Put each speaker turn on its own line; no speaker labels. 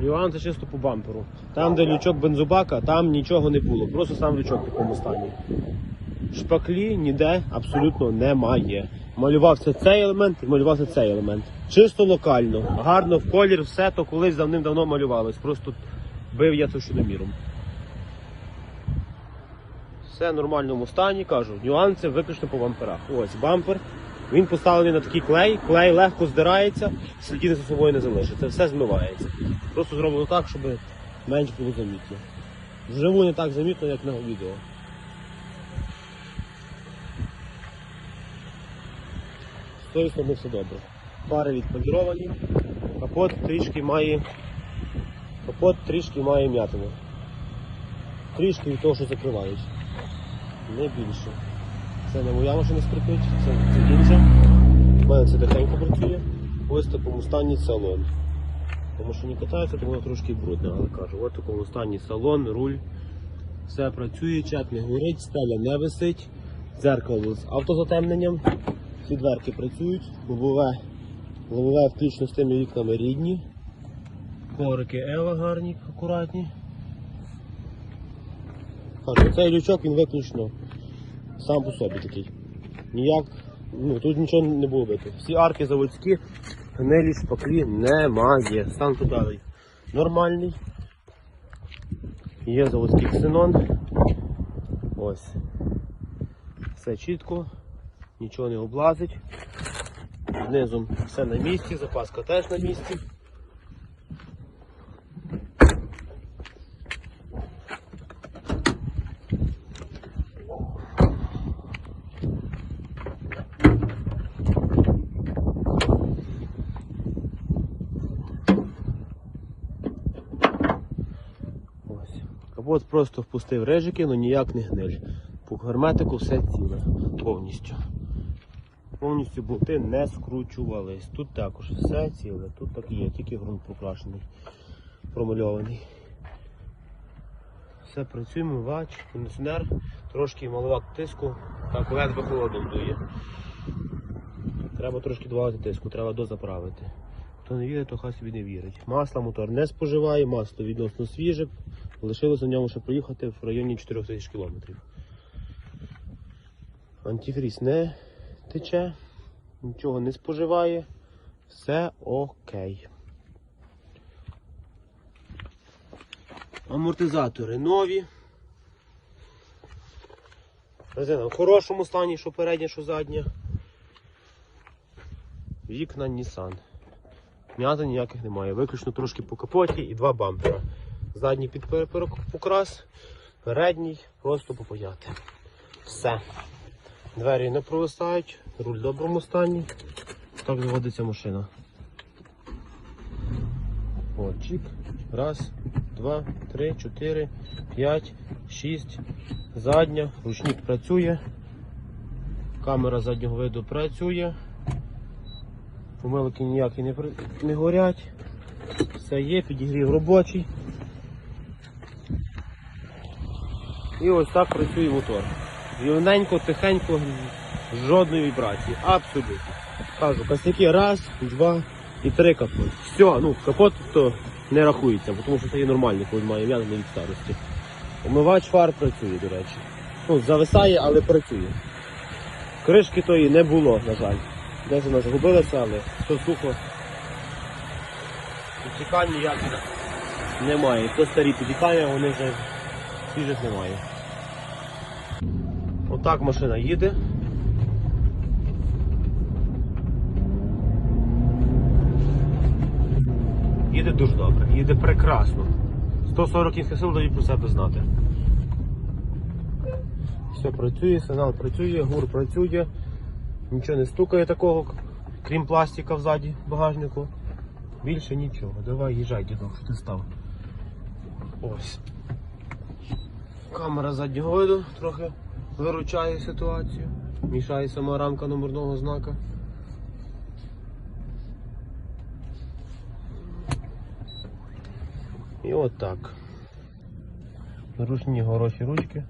Нюанси чисто по бамперу. Там, де лючок бензобака, там нічого не було. Просто сам лючок в такому стані. Шпаклі ніде абсолютно немає. Малювався цей елемент і малювався цей елемент. Чисто локально, гарно в колір, все то колись давним-давно малювалось. Просто бив я це щодоміром. Все в нормальному стані, кажу. Нюанси виключно по бамперах. Ось бампер. Він поставлений на такий клей, клей легко здирається, слідів за собою не залишиться. Все змивається. Просто зроблено так, щоб менш було замітно. Вживу не так замітно, як на відео. З тої сторони все добре. Пари відполіровані, капот трішки має. Капот трішки має м'ятину. Трішки від того, що закривають. Не більше. Це не моя машина скрипить, це, це інша. У мене це тихенько працює. Ось в такому стані салон. Тому що не катається, тому воно трошки брудне, але кажу, от в такому стані салон, руль. Все працює, чек не горить, стеля не висить, дзеркало з автозатемненням, всі дверки працюють, лобове, лобове включно з тими вікнами рідні. Коврики Ева гарні, акуратні. Кажу, цей лючок він виключно сам по собі такий. Ніяк, ну тут нічого не було бити. Всі арки заводські, гнилі шпаклі немає. Стан туди нормальний. Є заводський ксенон. Ось. Все чітко, нічого не облазить. Знизу все на місці, запаска теж на місці. Ось. Просто впустив режики, але ніяк не гниль. По герметику все ціле повністю. Повністю болти не скручувались. Тут також все ціле, тут так і є, тільки ґрунт покрашений, промальований. Все працює, мивач, кондиціонер, трошки маловат тиску, так ледве холодом дує. Треба трошки додати тиску, треба дозаправити. Хто не вірить, то хай собі не вірить. Масло мотор не споживає, масло відносно свіже. Лишилося в ньому ще проїхати в районі 4000 км. Антифріз не тече, нічого не споживає. Все окей. Амортизатори нові. Резина в хорошому стані, що передня, що задня. Вікна Nissan. М'ята ніяких немає. Виключно трошки по капоті і два бампера. Задній під покрас, передній просто попаяти. Все. Двері не провисають, руль в доброму стані. Так заводиться машина. О, чік. Раз, два, три, чотири, п'ять, шість. Задня. Ручник працює. Камера заднього виду працює. Помилки ніякі не, не горять. Все є, підігрів робочий. І ось так працює мотор. Рівненько, тихенько, жодної вібрації. Абсолютно. Кажу, косяки раз, два і три капот. Все, ну капот то не рахується, тому що це є нормально, коли має в'язаний від старості. Омивач фар працює, до речі. Ну, зависає, але працює. Кришки тої не було, на жаль. Десь вона загубилася, але все сухо. Підтікань ніяких немає. Це старі підтікання, вони вже свіжих немає. Отак машина їде. Їде дуже добре, їде прекрасно. 140 кінських сил дають про себе знати. Все працює, сигнал працює, гур працює, нічого не стукає такого, крім пластика взаді багажнику. Більше нічого. Давай їжджай, дідок, що ти став. Ось. Камера заднього виду трохи виручає ситуацію. Мішає сама рамка номерного знака. І от так. Ручні хороші ручки.